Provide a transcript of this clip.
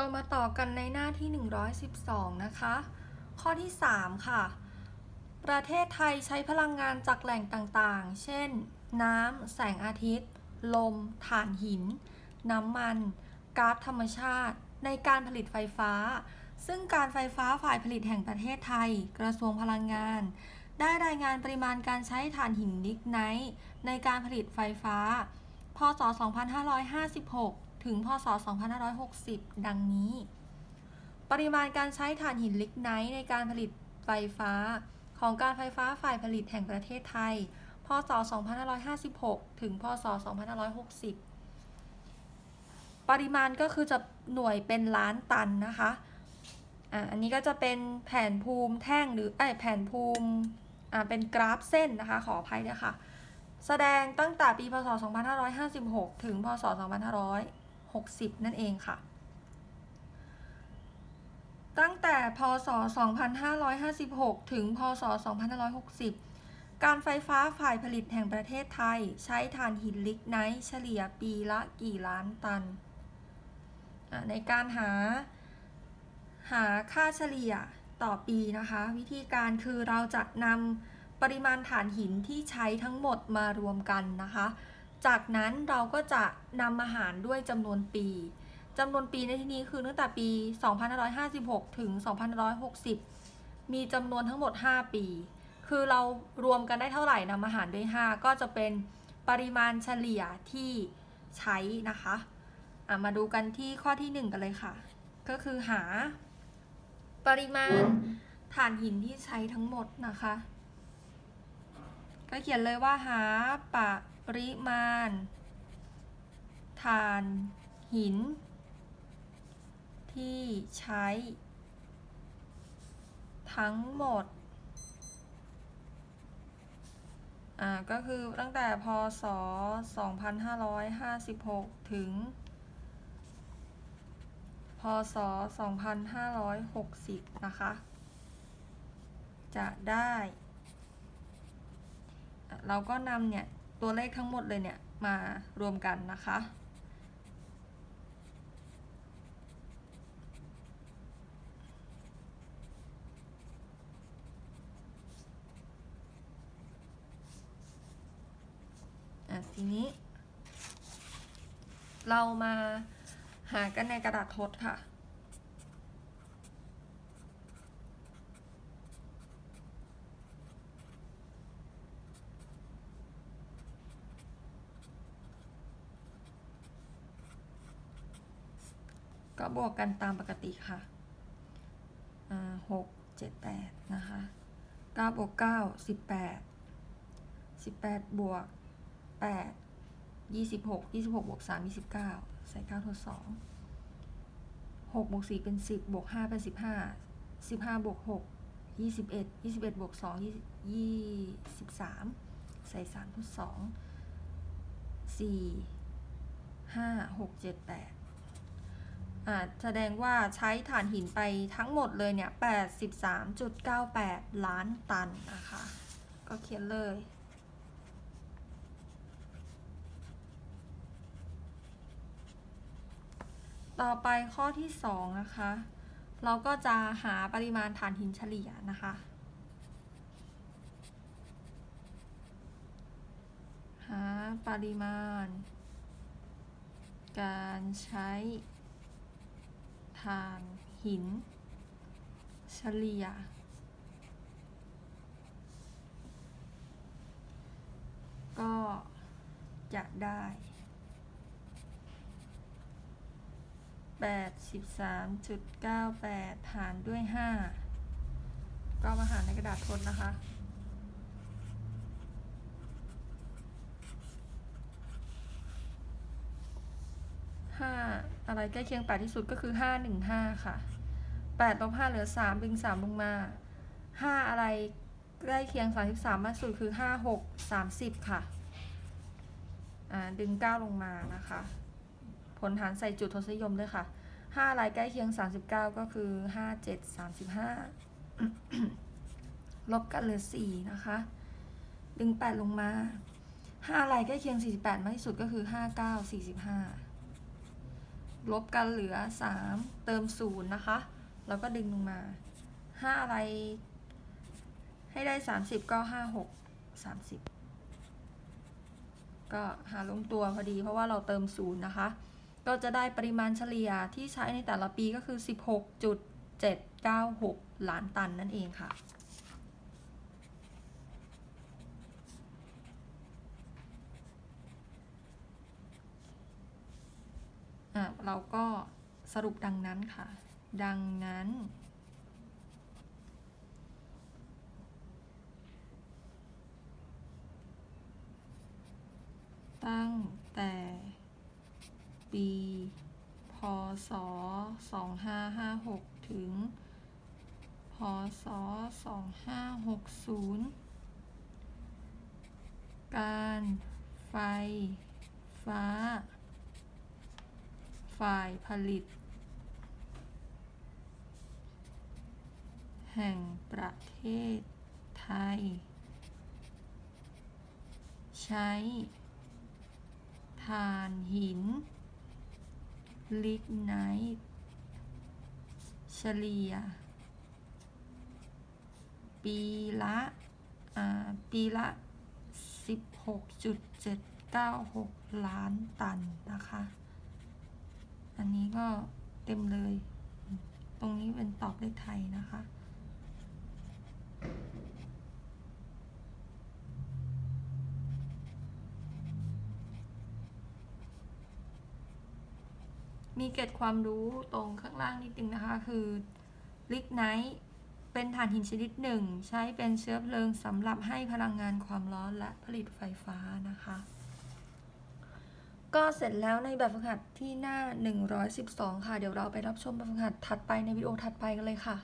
เรามาต่อกันในหน้าที่ 112 นะคะ ข้อที่ 3 ค่ะ ประเทศไทยใช้พลังงานจากแหล่งต่างๆ เช่น น้ำ แสงอาทิตย์ ลม ถ่านหิน น้ำมัน ก๊าซธรรมชาติ ในการผลิตไฟฟ้า ซึ่งการไฟฟ้าฝ่ายผลิตแห่งประเทศไทย กระทรวงพลังงาน ได้รายงานปริมาณการใช้ถ่านหินลิกไนท์ในการผลิตไฟฟ้า พศ 2556 ถึงพศ 2560 ดังนี้ ปริมาณการใช้ถ่านหินลิกไนท์ในการผลิตไฟฟ้า ของการไฟฟ้าฝ่ายผลิตแห่งประเทศไทย พศ 2556 ถึง พศ 2560 ปริมาณก็คือจะหน่วยเป็นล้านตันนะคะอ่าอันนี้ก็จะเป็นแผนภูมิแท่งหรือไอแผนภูมิอ่าเป็นกราฟเส้นนะคะ ขออภัยด้วยค่ะ แสดงตั้งแต่ปี พศ 2556 ถึง พศ 2560 60 นั่นเองค่ะ ตั้งแต่พศ 2556 ถึง พศ 2560 การไฟฟ้าฝ่ายผลิตแห่งประเทศไทย ใช้ถ่านหินลิกไนท์เฉลี่ยปีละกี่ล้านตัน ในการหาหาค่าเฉลี่ยต่อปีนะคะ วิธีการคือเราจะนำปริมาณถ่านหินที่ใช้ทั้งหมดมารวมกันนะคะ จากนั้นเราก็จะนำมาหารด้วยจำนวนปีจำนวนปีในที่นี้คือตั้งแต่ปี 2556 ถึง 2560 มีจำนวนทั้งหมด 5 ปี คือเรารวมกันได้เท่าไหร่นำมาหารด้วย 5 ก็จะเป็นปริมาณเฉลี่ยที่ใช้นะคะะมาดูกันที่ข้อที่ 1 กันเลยค่ะ ก็คือหาปริมาณถ่านหินที่ใช้ทั้งหมดนะคะ ก็เขียนเลยว่าหาปะ ริมาณถ่านหิน ที่ใช้ ทั้งหมด อ่า ก็คือตั้งแต่พศ 2556 ถึง พศ 2560 นะคะ จะได้ เราก็นำเนี่ย ตัวเลขทั้งหมดเลยเนี่ย มารวมกันนะคะอะทีนี้ เรามาหากันในกระดาษทดค่ะ ก็บวกกันตามปกติค่ะหกเจ็ดแปดนะคะเก้าบวกเก้าสิบแปดสิบแปดบวกแปดยี่สิบหกยี่สิบหกบวกสามยี่สิบเก้าใส่เก้าทดสองหกบวกสี่เป็นสิบบวกห้าเป็นสิบห้าสิบห้าบวกหกยี่สิบเอ็ดยี่สิบเอ็ดบวกสองยี่สิบสามใส่สามทดสองสี่ห้าหกเจ็ดแปด แสดงว่าใช้ถ่านหินไปทั้งหมดเลยเนี่ย83.98 ล้านตันนะคะ ก็เขียนเลยต่อไปข้อที่2นะคะ เราก็จะหาปริมาณถ่านหินเฉลี่ยนะคะ หาปริมาณ การใช้ ถ่านหิน เฉลี่ย ก็จะได้83.98 หารด้วย 5 ก็มาหารในกระดาษทดนะคะ ห้า อะไรใกล้เคียงแปดที่สุดก็คือห้าหนึ่งห้าค่ะแปดลบห้าเหลือสามดึงสามลงมาห้าอะไรใกล้เคียงสามสิบสามมากสุดคือห้าหกสามสิบค่ะ ดึงเก้าลงมานะคะ ผลหารใส่จุดทศนิยมด้วยค่ะห้าอะไรใกล้เคียงสามสิบเก้าก็คือห้าเจ็ดสามสิบห้าลบกันเหลือสี่นะคะ ดึงแปดลงมาห้าอะไรใกล้เคียงสี่สิบแปดมากที่สุดก็คือห้าเก้าสี่สิบห้า ลบกันเหลือ 3 เติม 0 นะคะ แล้วก็ดึงลงมา 5 อะไร ให้ได้ 30 ก็ 5 6 30 ก็หาลงตัวพอดีเพราะว่าเราเติม 0 นะคะ ก็จะได้ปริมาณเฉลี่ยที่ใช้ในแต่ละปีก็คือ 16.796 ล้านตันนั่นเองค่ะ อะเราก็สรุปดังนั้นค่ะ ดังนั้น ตั้งแต่ปี พศ 2556 ถึง พศ 2560 การไฟฟ้า ฝ่ายผลิต แห่งประเทศไทย ใช้ถ่านหิน ลิกไนท์เฉลี่ย ปีละปีละ 16.796 ล้านตันนะคะ อันนี้ก็เต็มเลย ตรงนี้เป็นตอบเลขไทยนะคะ มีเกร็ดความรู้ตรงข้างล่างนิดนึงนะคะ คือลิกไนท์เป็นถ่านหินชนิดหนึ่ง ใช้เป็นเชื้อเพลิงสำหรับให้พลังงานความร้อนและผลิตไฟฟ้านะคะ ก็เสร็จแล้วในแบบฝึกหัดที่หน้า 112 ค่ะ เดี๋ยวเราไปรับชมแบบฝึกหัดถัดไปในวิดีโอถัดไปกันเลยค่ะ